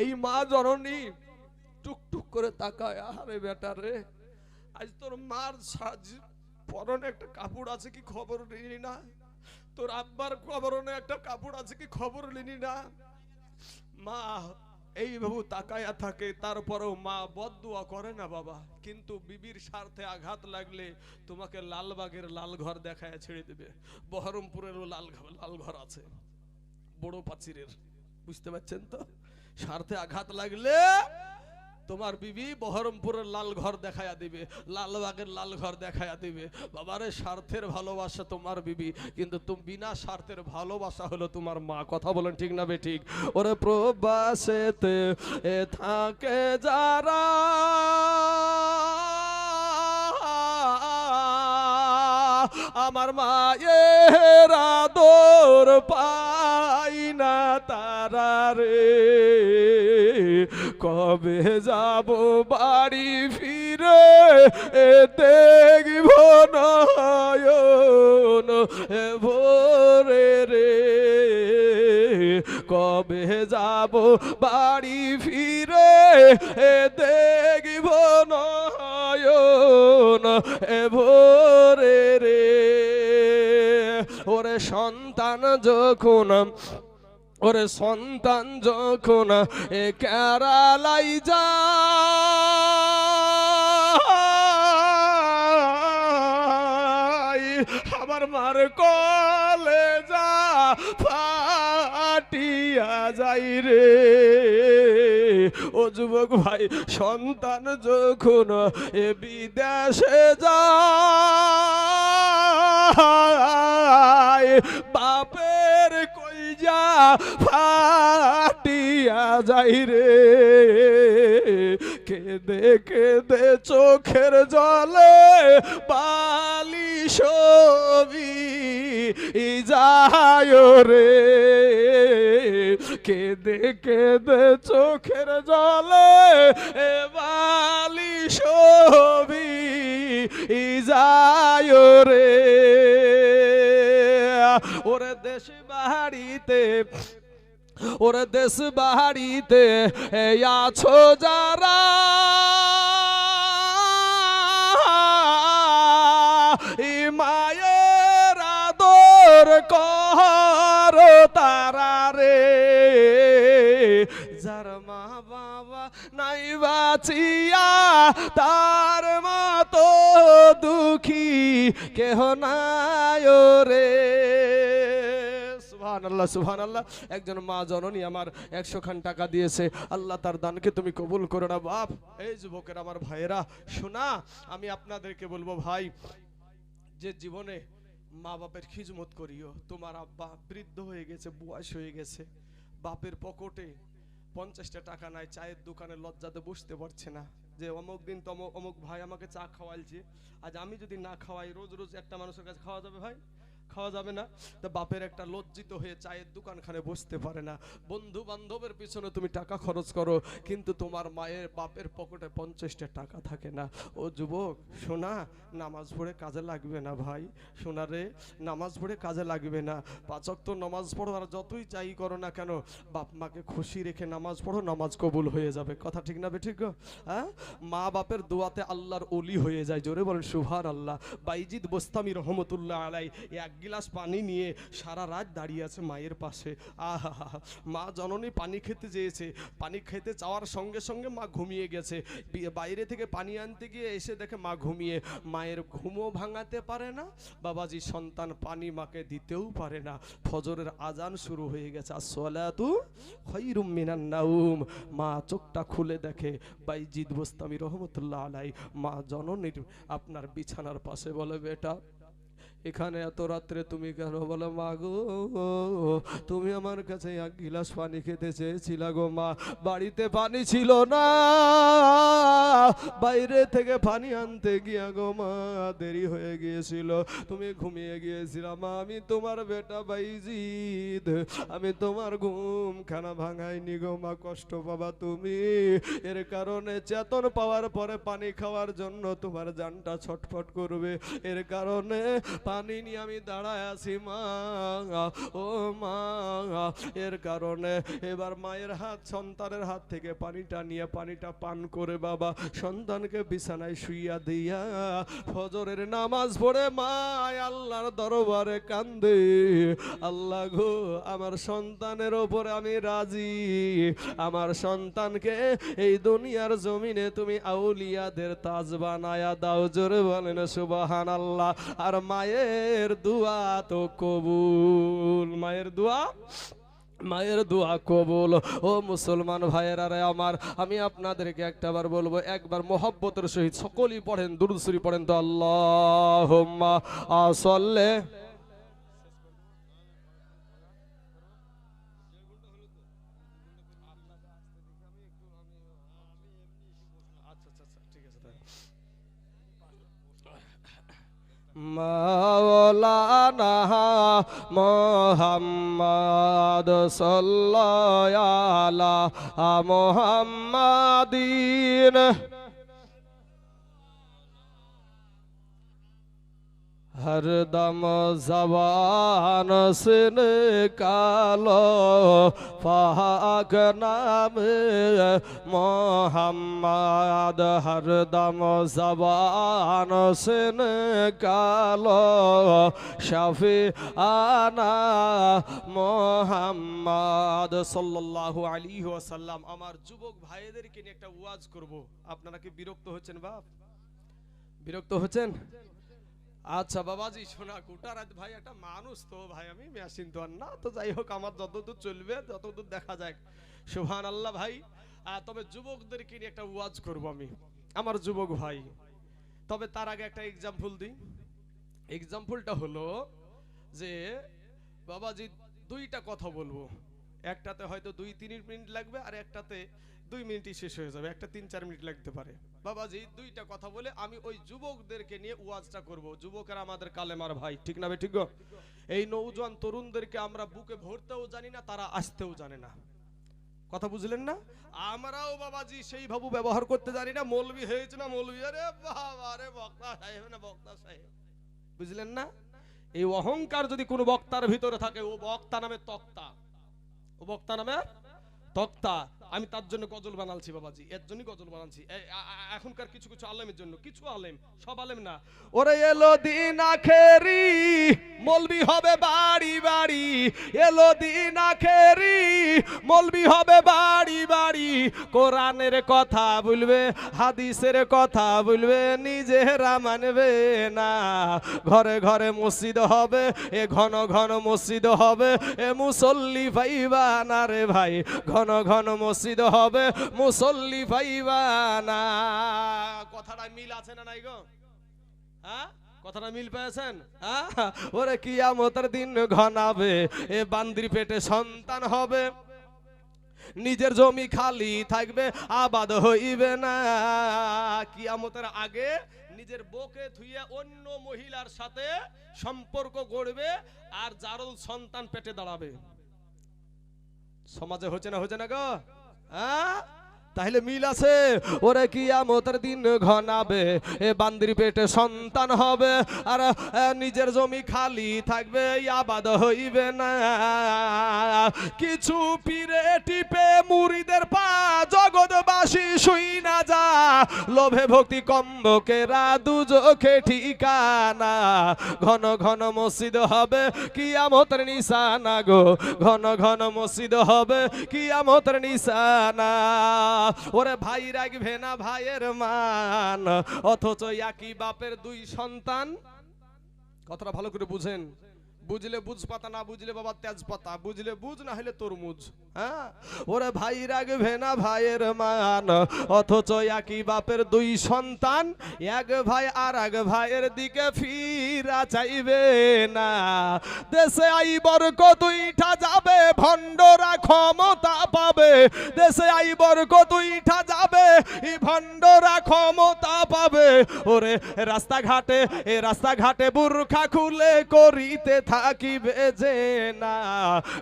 এই মা জননী টুকটুক করে তাকায় আরে বেটা রে, আজ তোর মার সাজ পরনে একটা কাপড় আছে কি খবর নিলি না? তোর আব্বার পরনে একটা কাপড় আছে কি খবর নিলি না? মা এই বাবু তাকায়া থাকে, তারপরেও মা বদুয়া করে না বাবা, কিন্তু বিবির স্বার্থে আঘাত লাগলে তোমাকে লালবাগের লাল ঘর দেখায় ছেড়ে দেবে। বহরমপুরেরও লাল লাল ঘর আছে, বড় পাচিরের, বুঝতে পারছেন তো? স্বার্থে আঘাত লাগলে তোমার বিবি বহরমপুরের লাল ঘর দেখায়া দিবে, লালবাগের লাল ঘর দেখায়া দিবে। বাবারে, স্বার্থের ভালোবাসা তোমার বিবি, কিন্তু তুমি বিনা স্বার্থের ভালোবাসা হলো তোমার মা। কথা বলেন ঠিক না বে ঠিক? ওরে প্রবাসেতে এ থাকে যারা আমার মায়ের আদর পাই না তারা রে কবে যাব বাড়ি ফিরে? এ দেখব নয়ন ভোরে রে। কবে যাব বাড়ি ফিরে? এ দেখব এ ভোরে রে। ওরে সন্তান যখন ওরে সন্তান যখন এ কেরালাই যা আমার মার কলে যা ফাটিয়া যাই রে। ও যুবক ভাই, সন্তান যখন এ বিদেশে যা কইজা ফাটিয়া যাই রে। কেঁদে কেঁদে চোখের জলে বালি ছবি যায় রে। কেঁদে কেঁদে চোখের জলে এ বালি ছবি যায় রে। বাড়িতে, ওরে দেশ বাড়িতে আছো যারা। মায়ের আদর কর তারা রে। যার মা বাবা নাই বাঁচিয়া, তার মতো দুঃখী, কেহ নাই রে সুবহান আল্লাহ সুবহান আল্লাহ একজন মা জননী আমার একশো খান টাকা দিয়েছে। আল্লাহ তার দানকে তুমি কবুল করো না বাপ। এই যুবকের আমার ভাইয়েরা, শোনা, আমি আপনাদেরকে বলব ভাই, যে জীবনে মা বাপের খিজমত করিও। তোমার আব্বা বৃদ্ধ হয়ে গেছে, বয়স হয়ে গেছে। বাপের পকেটে পঞ্চাশটা টাকা নাই, চায়ের দোকানে লজ্জাতে বসতে পারছে না। যে অমুক দিন তম, অমুক ভাই আমাকে চা খাওয়াইছে। আজ আমি যদি না খাওয়াই রোজ রোজ একটা মানুষের কাছে খাওয়া যাবে ভাই? খাওয়া যাবে না। তো বাপের একটা লজ্জিত হয়ে চায়ের দোকানখানে বসতে পারে না। বন্ধু বান্ধবের পিছনে তুমি টাকা খরচ করো, কিন্তু তোমার মায়ের বাপের পকেটে পঞ্চাশটা টাকা থাকে না। ও যুবক শোনা নামাজ পড়ে কাজে লাগবে না ভাই। সোনা রে, নামাজ পড়ে কাজে লাগবে না। পাচক তো নামাজ পড়ো আর যতই চাই করো না কেন, বাপ মাকে খুশি রেখে নামাজ পড়ো, নামাজ কবুল হয়ে যাবে। কথা ঠিক না বে ঠিক? গো? হ্যাঁ? মা বাপের দোয়াতে আল্লাহর অলি হয়ে যায়। জোরে বলেন সুভার আল্লাহ বাইজিদ বোস্তামি রহমতুল্লাহ আলাই এক গিলাস পানি নিয়ে সারা রাত দাঁড়িয়ে আছে মায়ের পাশে। আহা মা জননী পানি খেতে চেয়েছে। পানি খেতে চাওয়ার সঙ্গে সঙ্গে মা ঘুমিয়ে গেছে। বাইরে থেকে পানি আনতে গিয়ে এসে দেখে মা ঘুমিয়ে। মায়ের ঘুমও ভাঙাতে পারে না। বাবাজি সন্তান পানি মাকে দিতেও পারে না। ফজরের আজান শুরু হয়ে গেছে। আর সলাতু খৈরুম মিনান মা চোখটা খুলে দেখে বাইজিদ বোস্তামি রহমতুল্লাহ আলাই মা জননীর আপনার বিছানার পাশে বলে, বেটা এখানে এত রাত্রে তুমি কেন বলো, মা গো, তুমি আমার কাছে এক গিলাস পানি খেতে চেয়েছিলা গো, মা। বাড়িতে পানি ছিল না। বাইরে থেকে পানি আনতে গিয়া গো, মা, দেরি হয়ে গিয়েছিল। তুমি ঘুমিয়ে গিয়েছিলাম মা, আমি তোমার বেটা বাইজিদ। আমি তোমার ঘুম খানা ভাঙাইনি গো, মা, কষ্ট পাবা তুমি। এর কারণে চেতন পাওয়ার পরে পানি খাওয়ার জন্য তোমার জানটা ছটফট করবে। এর কারণে পানি নিয়ে আমি দাঁড়ায় আছি, মা। ও মা, এর কারণে এবার মায়ের হাত, সন্তানের হাত থেকে পানিটা নিয়ে পানিটা পান করে বাবা, সন্তানকে বিছানায় শুইয়া দিয়া ফজরের নামাজ পড়ে মা আল্লাহর দরবারে কান্দে। আল্লাহ গো, আমার সন্তানের ওপরে আমি রাজি। আমার সন্তানকে এই দুনিয়ার জমিনে তুমি আউলিয়াদের তাজ বানায়া দাও, জোরে বলেন সুবাহান আল্লাহ আর মায়ের দুয়া তো কবুল, মায়ের দোয়া মায়ের দোয়া কবুল। ও মুসলমান ভাইয়েরা আমার, আমি আপনাদেরকে একটা বার বলব, একবার মোহব্বতের সহিত সকলেই পড়েন দুরুসুরি পড়েন তো আল্লাহ আসল্লে মাওলানা মোহাম্মদ সাল্লাল্লাহু মোহাম্মাদিন। हरदम जबान से निकालो पाक नाम मोहम्मद हरदम जबान से निकालो शफी आना মোহাম্মদ সাল্লাল্লাহু আলাইহি ওয়াসাল্লাম আমার যুবক ভাইদেরকে নিয়ে একটা ওয়াজ করব আপনারা কি বিরক্ত হচ্ছেন বাপ বিরক্ত হচ্ছেন আচ্ছা বাবাজি, শোনা গোটা রাত ভাই, একটা মানুষ তো ভাই, আমি মেশিন তো আর না, তো যাই হোক, আমার যতদূর চলবে, ততদূর দেখা যাক। সুহান আল্লাহ ভাই তবে যুবকদেরকে নিয়ে একটা ওয়াজ করব আমি। আমার যুবক ভাই, তবে তার আগে একটা এক্সাম্পল দিই। এক্সাম্পলটা হলো যে, বাবাজি, দুইটা কথা বলব। একটাতে হয়তো দুই তিন মিনিট লাগবে, আর একটাতে দুই মিনিটই শেষ হয়ে যাবে একটা তিন চার মিনিট লাগতে পারে। বাবাজি দুইটা কথা বলে আমি ওই যুবকদেরকে নিয়ে ওয়াজটা করব। যুবকেরা আমাদের কালেমার ভাই ঠিক না ঠিক গো? এই নৌজওয়ান তরুণদেরকে আমরা বুকে ভরতেও জানি না তারা আসতেও জানে না। কথা বুঝলেন না? আমরাও বাবাজি সেই ভাবু ব্যবহার করতে জানি না মৌলবি হয়েছে না মৌলবি? আরে বাবা রে বক্তা সাহেব না বক্তা সাহেব। বুঝলেন না? এই অহংকার যদি কোনো বক্তার ভিতরে থাকে ও বক্তা নামে তক্তা। ও বক্তা নামে তক্তা। আমি তার জন্য গজল বানালছি বাবাজি, এর জন্যই গজল বানাচ্ছি এখনকার কিছু কিছু আলেমের জন্য, কিছু আলেম, সব আলেম না। ওরে এলো দিন আখেরি মলবি হবে বাড়ি বাড়ি। এলো দিন আখেরি মলবি হবে বাড়ি বাড়ি। কোরআনের কথা বলবে হাদিসের কথা বলবে নিজেরা মানবে না। ঘরে ঘরে মসজিদ হবে, এ ঘন ঘন মসজিদ হবে, এ মুসল্লি পাইবা না রে ভাই ঘন ঘন মসজিদ হবে, মুসল্লি পাইবা না। কথাটা মিল আছে না নাই গো? হ্যাঁ? কথাটা মিল পেয়েছেন? হ্যাঁ? ওরে কিয়ামতের দিন ঘনাবে, এ বান্দির পেটে সন্তান হবে। নিজের জমি খালি থাকবে, আবাদ হইবে না। কিয়ামতের আগে নিজের বকে ধুয়ে অন্য মহিলার সাথে সম্পর্ক গড়বে আর যারও সন্তান পেটে দাঁড়াবে। সমাজে হচ্ছে না হচ্ছে না গো? হ্যাঁ তাহলে মিল আছে? ওরে কিয়ামতের দিন ঘনাবে, এ বান্দির পেটে সন্তান হবে, আর নিজের জমি খালি থাকবে আবাদ হইবে না। কিছু পীরে টিপে মুড়িদের পা, জগৎবাসী শুই না যা। লোভে ভক্তি কম্বকেরা দুজোখে ঠিকানা। ঘন ঘন মসজিদ হবে, কিয়ামতের নিশানা গো। ঘন ঘন মসজিদ হবে কি কিয়ামতের নিশানা। ওরে ভাই রাখবে না ভাইয়ের মান। অথচ একই বাপের দুই সন্তান। কথাটা ভালো করে বুঝেন। বুঝলে বুঝ পাতা, না বুঝলে বাবা তেজ পাতা, বুঝলে বুঝ, না হলে তরমুজ হ্যাঁ? ওরে ভাই রাখবে না ভাইয়ের মান, অথচ একই বাপের দুই সন্তান, এক ভাই আর এক ভাইয়ের দিকে ফিরা চাইবে না। দেশে আই আইবর কতইটা যাবে, ভণ্ডরা ক্ষমতা পাবে। দেশে আই আইবর কতইটা যাবে, এই ভণ্ডরা ক্ষমতা পাবে। ওরে, রাস্তাঘাটে, এ রাস্তাঘাটে বুরখা খুলে করিতে থাক থাকিবে যে না,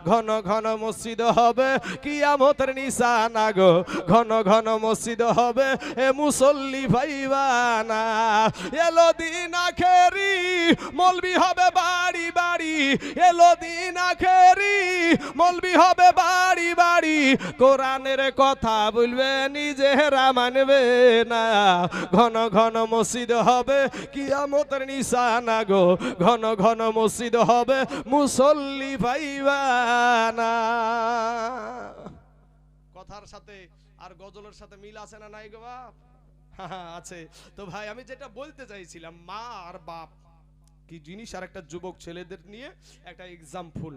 ঘন ঘন মসজিদ হবে কিয়ামতের নিশানা গো। ঘন ঘন মসজিদ হবে এ মুসল্লি ভাইবানা। এলো দিন আখেরি, মলবি হবে বাড়ি বাড়ি। এলো দিন আখেরি, মলবি হবে বাড়ি বাড়ি। কোরআনের কথা বলবে, নিজেরা মানবে না। ঘন ঘন মসজিদ হবে কিয়ামতের নিশানা গো। ঘন ঘন মসজিদ হবে মুসল্লি ভাইবানা। কথার সাথে আর গজলের সাথে মিল আছে না নাই গো বাপ? আছে। তো ভাই, আমি যেটা বলতে চাইছিলাম, মা আর বাপ, কি জিনিস আর একটা যুবক ছেলেদের নিয়ে একটা এক্সাম্পল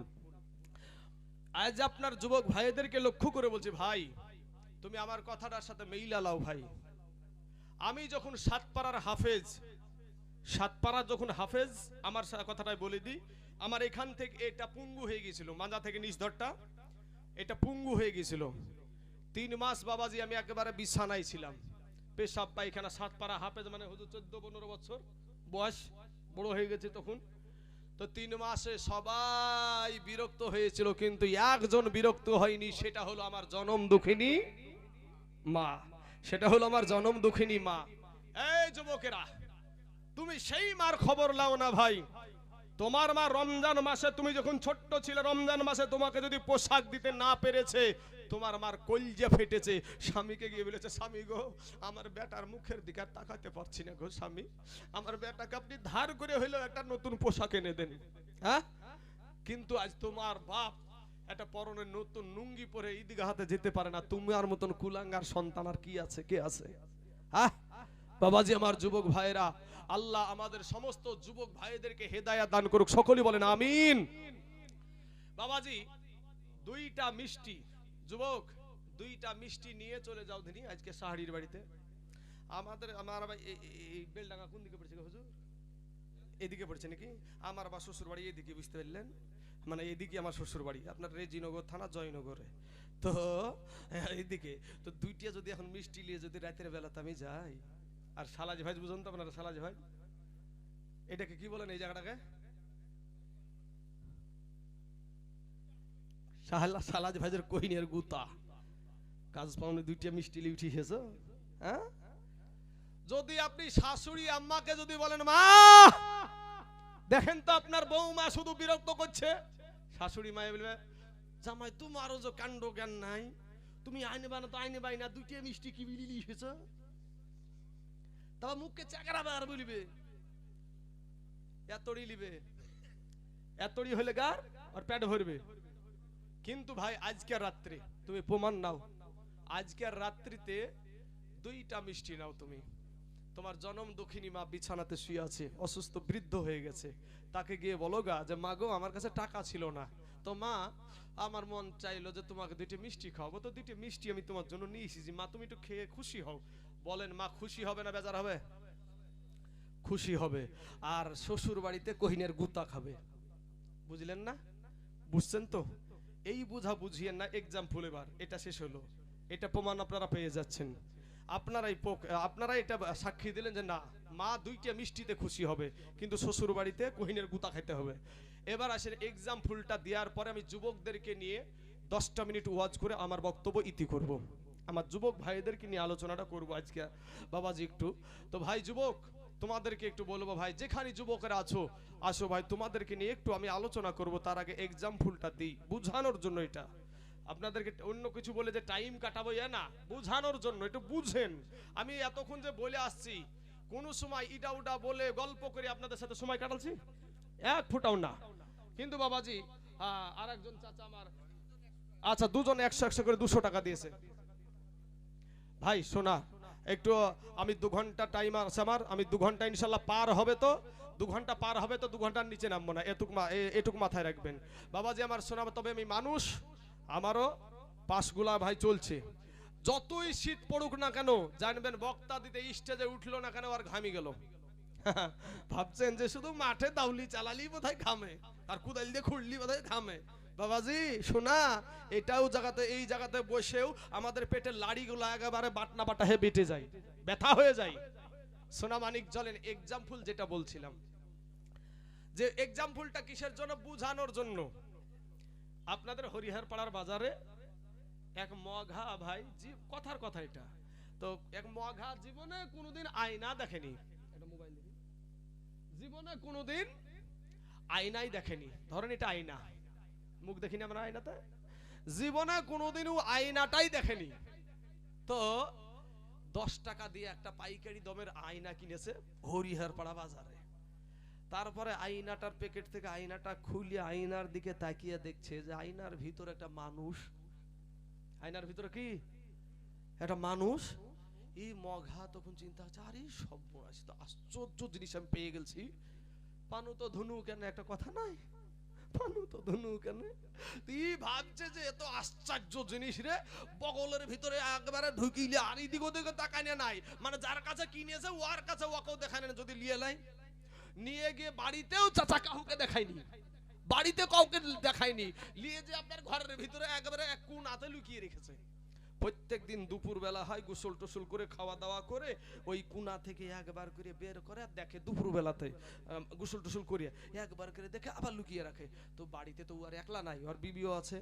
আজ আপনার যুবক ভাইদেরকে লক্ষ্য করে বলছি, ভাই, তুমি আমার কথাটার সাথে মেইলা লাও ভাই। আমি যখন সাতপাড়ার হাফেজ সাতপাড়া যখন হাফেজ, আমার কথাটাই বলে দিই, আমার এখান থেকে এটা পুঙ্গু হয়ে গিয়েছিল মাজা থেকে নিচ ধরটা, এটা পুঙ্গু হয়ে গিয়েছিল। তিন মাস বাবাজি, আমি একেবারে বিছানায় ছিলাম। পেশাব পায়খানা, সাতপাড়া হাফেজ মানে হুজুর চোদ্দ, পনেরো বছর বয়স, বড় হয়ে গেছে তখন। তো তিন মাসে সবাই বিরক্ত হয়েছিল, কিন্তু একজন বিরক্ত হয়নি, সেটা হলো আমার জনম দুঃখিনী মা। সেটা হলো আমার জনম দুঃখিনী মা। এই যুবকেরা তুমি সেই মার খবর লাও না ভাই। তোমার মা রমজান মাসে তুমি যখন ছোট্ট ছিলে, রমজান মাসে তোমাকে যদি পোশাক দিতে না পেরেছে, তোমার মার কলজে ফেটেছে। স্বামীকে গিয়ে বলেছে, স্বামী গো, আমার বেটার মুখের দিকে আর তাকাতে পারছি না গো স্বামী। আমার বেটাকে আপনি ধার করে হইলেও একটা নতুন পোশাক এনে দেন। হ্যাঁ? কিন্তু আজ তোমার বাপ একটা পরনের নতুন লুঙ্গি পরে ঈদগাহ হাতে যেতে পারে না। তোমার মতন কুলাঙ্গার সন্তান আর কি আছে, কে আছে? হ্যাঁ? বাবাজি, আমার যুবক ভাইরা আল্লাহ আমাদের সমস্ত যুবক ভাইদেরকে হেদায়া দান করুক, সকলেই বলেন আমিন। বাবাজি, দুইটা মিষ্টি, যুবক, দুইটা মিষ্টি নিয়ে চলে যাও দিনি আজকে সাহারির বাড়িতে। আমাদের, আমার ভাই, এই- বেলডাঙ্গা কোন দিকে পড়ছে হুজুর? এদিকে পড়ছে নাকি? আমার বা শ্বশুর বাড়ি এদিকে, বুঝতে পারলেন? মানে এদিকে আমার শ্বশুর বাড়ি, আপনার রেজিনগর থানা জয়নগরে। তো এইদিকে তো দুইটা যদি এখন মিষ্টি নিয়ে যদি রাতের বেলাতে আমি যাই আর সালাজ ভাই বুঝুন তো আপনারা, সালাজ ভাই। এটাকে কি বলেন এই জায়গাটাকে? সালাজ কহিনের গুতা। কাজ দুইটা মিষ্টি হ্যাঁ? যদি আপনি শাশুড়ি আম্মাকে যদি বলেন, মা, দেখেন তো আপনার বৌমা শুধু বিরক্ত করছে। শাশুড়ি মায়ে বলবে, জামাই, তোমারও যে কাণ্ড জ্ঞান নাই। তুমি আইনে বানা তো আইনে বাই না দুইটা মিষ্টি কি বিলি হয়েছে তবে মুখকে চাকরা বার বলিবে। এতড়ি লিবে। এতড়ি হলে গার আর পেট ভরবে। কিন্তু ভাই, আজকের রাত্রে তুমি প্রমাণ নাও। আজকের রাত্রিতে দুইটা মিষ্টি নাও তুমি। তোমার জনম দুঃখিনী মা বিছানাতে শুয়ে আছে, অসুস্থ বৃদ্ধ হয়ে গেছে। তাকে গিয়ে বলো গা যে, মা গো, আমার কাছে টাকা ছিল না। তো মা, আমার মন চাইলো যে তোমাকে দুইটা মিষ্টি খাওয়াবো। তো দুইটি মিষ্টি আমি তোমার জন্য নিয়ে এসেছি। মা, তুমি একটু খেয়ে খুশি হও। বলেন, মা খুশি হবে না বেজার হবে? খুশি হবে। আর শ্বশুর বাড়িতে কহিনের গুতা খাবে। বুঝলেন না? বুঝছেন তো? এই বুঝা বুঝিয়েন না এক্সাম্পল এবার, এটা শেষ হলো। এটা প্রমাণ আপনারা পেয়ে যাচ্ছেন। আপনারাই আপনারা এটা সাক্ষী দিলেন যে না, মা দুইটা মিষ্টিতে খুশি হবে, কিন্তু শ্বশুর বাড়িতে কহিনের গুতা খেতে হবে। এবার আসেন এক্সাম্পলটা দেওয়ার পরে আমি যুবকদেরকে নিয়ে দশটা মিনিট ওয়াজ করে আমার বক্তব্য ইতি করব। আমার যুবক ভাইদেরকে নিয়ে আলোচনাটা করব আজকে। বাবাজি একটু। তো ভাই যুবক, তোমাদেরকে একটু বলব ভাই, যেখানে যুবকেরা আছো, আসো ভাই, তোমাদেরকে নিয়ে একটু আমি আলোচনা করব, তার আগে এক্সাম্পলটা দিই। বুঝানোর জন্য এটা। আপনাদেরকে অন্য কিছু বলে যে টাইম কাটাবো ইয়া না, বুঝানোর জন্য, একটু বুঝেন। আমি এতক্ষণ যে বলে আসছি, কোন সময় ইটা উটা বলে গল্প করে আপনাদের সাথে সময় কাটালছি এক ফুটাও না। কিন্তু বাবাজি আর একজন চাচা আমার আচ্ছা দুজন একশো একশো করে দুশো টাকা দিয়েছে। ভাই, শোনা, একটু, আমি দু ঘণ্টা টাইম আছে আমার, আমি দু ঘণ্টা ইনশাল্লাহ পার হবে তো, দু ঘণ্টা পার হবে তো, দু ঘণ্টার নিচে নামবো না, এটুক এটুক মাথায় রাখবেন। বাবাজি আমার শোনা তবে আমি মানুষ, আমারও পাশগুলা ভাই চলছে। যতই শীত পড়ুক না কেন, জানবেন বক্তা দিতে স্টেজে উঠল না কেন, আর ঘামি গেল। ভাবছেন যে শুধু মাঠে দাউলি চালালি বোধহয় ঘামে, আর কুদাল দিয়ে খুঁড়লি বোধহয় ঘামে। বাবাজি, শোনা, এটাও জায়গাতে এই জায়গাতে বসেও আমাদের পেটের লাড়িগুলো একেবারে বাটনা বাটা হয়ে বেটে যায়, ব্যথা হয়ে যায়। সোনা মানিক জলেন এক্সাম্পল যেটা বলছিলাম, যে এক্সাম্পলটা কিসের জন্য? বুঝানোর জন্য। আপনাদের হরিহর পাড়ার বাজারে এক মঘা ভাই, জি- কথার কথা এটা। তো এক মঘা জীবনে কোনোদিন আয়না দেখেনি। জীবনে কোনোদিন আয়নাই দেখেনি। ধরেন এটা আয়না। মুখ দেখিনি আমরা আয়নাতে? জীবনে কোনোদিন ও আয়নাটাই দেখেনি। তো দশ টাকা দিয়ে একটা পাইকারি দমের আয়না কিনেছে হরিহর পাড়া বাজারে। তারপরে আয়নাটার প্যাকেট থেকে আয়নাটা খুলে আয়নার দিকে তাকিয়ে দেখছে যে আয়নার ভিতরে একটা মানুষ। আয়নার ভিতরে কি? একটা মানুষ। এই মঘা তখন চিন্তা হচ্ছে, আরে সর্বনাশ তো আশ্চর্য জিনিস আমি পেয়ে গেছি পানু তো ধনু কেন, একটা কথা নাই? কেন আশ্চর্য জিনিস রে, বগলের ভিতরে একবারে আর নাই। মানে যার কাছে কাছে যদি লিয়ে নিয়ে গিয়ে বাড়িতেও চাচা দেখায়নি। বাড়িতে কাউকে দেখায়নি। নিয়ে যে আপনার ঘরের ভিতরে একবারে এক কোণাতে লুকিয়ে রেখেছে। প্রত্যেক দিন দুপুর বেলা হয় গোসল টোসল করে, খাওয়া দাওয়া করে, ওই কুনা থেকে একবার করে বের করে, আর দেখে দুপুর বেলাতে গোসল টোসল করে একবার করে দেখে আবার লুকিয়ে রাখে। তো বাড়িতে তো আর একলা নাই, ওর বিবিও আছে।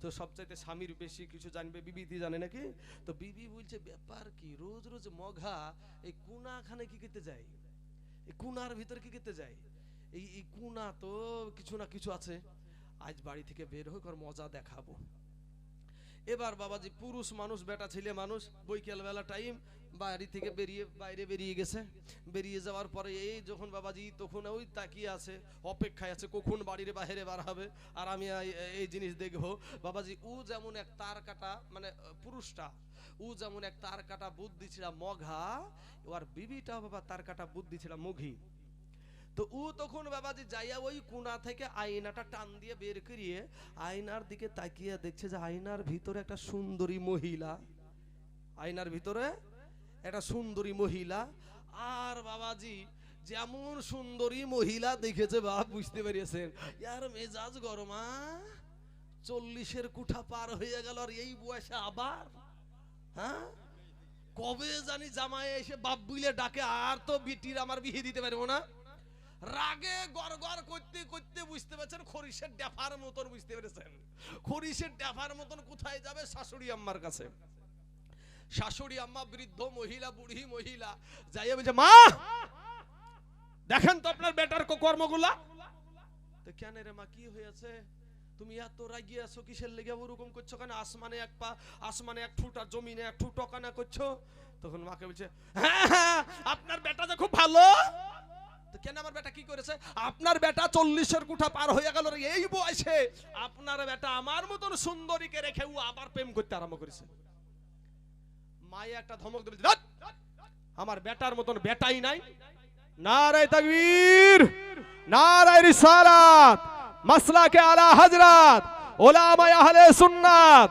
তো সবচাইতে স্বামীর বেশি কিছু জানবে, বিবি দি জানে নাকি? তো বিবি বলছে, ব্যাপার কি, রোজ রোজ মঘা, এই কুনাখানে কি করতে যায়? এই কুনার ভিতরে কি করতে যায়? এই কুনা তো কিছু না কিছু আছে। আজ বাড়ি থেকে বের হোক আর মজা দেখাবো। এবার বাবাজি পুরুষ মানুষ, বেটা ছেলে মানুষ বৈকাল বেলা টাইম বাড়ি থেকে বেরিয়ে, বাইরে বেরিয়ে গেছে। বেরিয়ে যাওয়ার পরে এই যখন বাবাজি তখন ওই তাকিয়ে আছে, অপেক্ষায় আছে, কখন বাড়ির বাইরে বার হবে? আর আমি এই- এই জিনিস দেখব। বাবাজি, ও যেমন এক তার কাটা মানে পুরুষটা, ও যেমন এক তার কাটা বুদ্ধি ছিল মঘা ওর বিবিটা বাবা তার কাটা বুদ্ধি ছিল মুঘি তো ও তখন বাবাজি যাইয়া ওই কোনা থেকে আয়নাটা টান দিয়ে বের করিয়ে আয়নার দিকে তাকিয়ে দেখছে যে আয়নার ভিতরে একটা সুন্দরী মহিলা। আয়নার ভিতরে একটা সুন্দরী মহিলা। আর বাবাজি যেমন সুন্দরী মহিলা দেখেছে বাপ, বুঝতে পেরেছেন? ইয়ার মেজাজ গরমা চল্লিশের কুঠা পার হয়ে গেল আর এই বয়সে আবার? হ্যাঁ? কবে জানি জামাই এসে বাপ বুইলে ডাকে, আর তো বিটির আমার বিয়ে দিতে পারব না। রাগে গড় গড় করতে করতে বুঝতে পারছেন খরিশের ডেফার মতন বুঝতে পেরেছেন। খরিশের ডেফার মতন কোথায় যাবে শাশুড়ি আম্মার কাছে? শাশুড়ি আম্মা বৃদ্ধ মহিলা, বুড়ি মহিলা যাইয়া বলছে, মা, দেখেন তো আপনার বেটার কর্মগুলা। তো কেন রে মা, কি হয়েছে? তুমি এত রাগি আছো, কিসের লেগে ওরকম করছ কেন? আসমানে এক পা, আসমানে এক ফুট জমিনে এক ফুট করছ? তখন মাকে বলছে হ্যাঁ হ্যাঁ আপনার বেটা যে খুব ভালো। কেন আমার বেটা কি করেছে আপনার বেটা চল্লিশের কুঠা পার হয়ে গেল এই বয়সে আপনার বেটা আমার মতন সুন্দরীকে রেখে ও আবার প্রেম করতে আরম্ভ করেছে মায়ে একটা ধমক "ধ্যাৎ! আমার বেটার মতন বেটাই নাই নারায় তাকবীর, নারায় রিসালাত, মাসলাকে আলা হযরত ওলামায়ে আহলে সুন্নাত